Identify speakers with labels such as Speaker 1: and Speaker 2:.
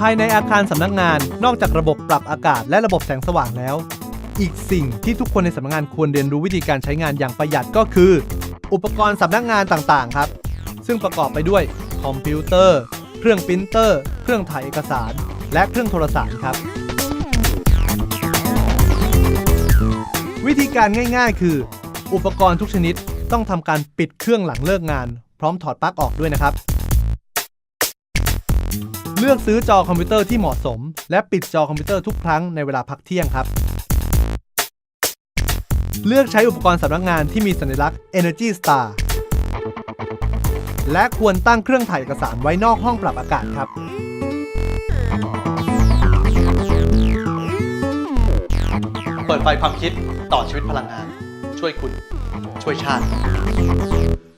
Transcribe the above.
Speaker 1: ภายในอาคารสำนักงาน นอกจากระบบปรับอากาศและระบบแสงสว่างแล้ว อีกสิ่งที่ทุกคนในสำนักงานควรเรียนรู้วิธีการใช้งานอย่างประหยัดก็คือ อุปกรณ์สำนักงานต่างๆ ครับ ซึ่งประกอบไปด้วยคอมพิวเตอร์ เครื่องปรินเตอร์ เครื่องถ่ายเอกสาร และเครื่องโทรศัพท์ครับ วิธีการง่ายๆ คือ อุปกรณ์ทุกชนิดต้องทำการปิดเครื่องหลังเลิกงาน พร้อมถอดปลั๊กออกด้วยนะครับ เลือกซื้อจอคอมพิวเตอร์ที่เหมาะสม และปิดจอคอมพิวเตอร์ทุกครั้งในเวลาพักเที่ยงครับ เลือกใช้อุปกรณ์สำนักงานที่มีสัญลักษณ์ Energy Star และควรตั้งเครื่องถ่ายเอกสารไว้นอกห้องปรับอากาศครับ
Speaker 2: เปิดไฟความคิดต่อชีวิตพลังงาน ช่วยคุณ ช่วยชาติ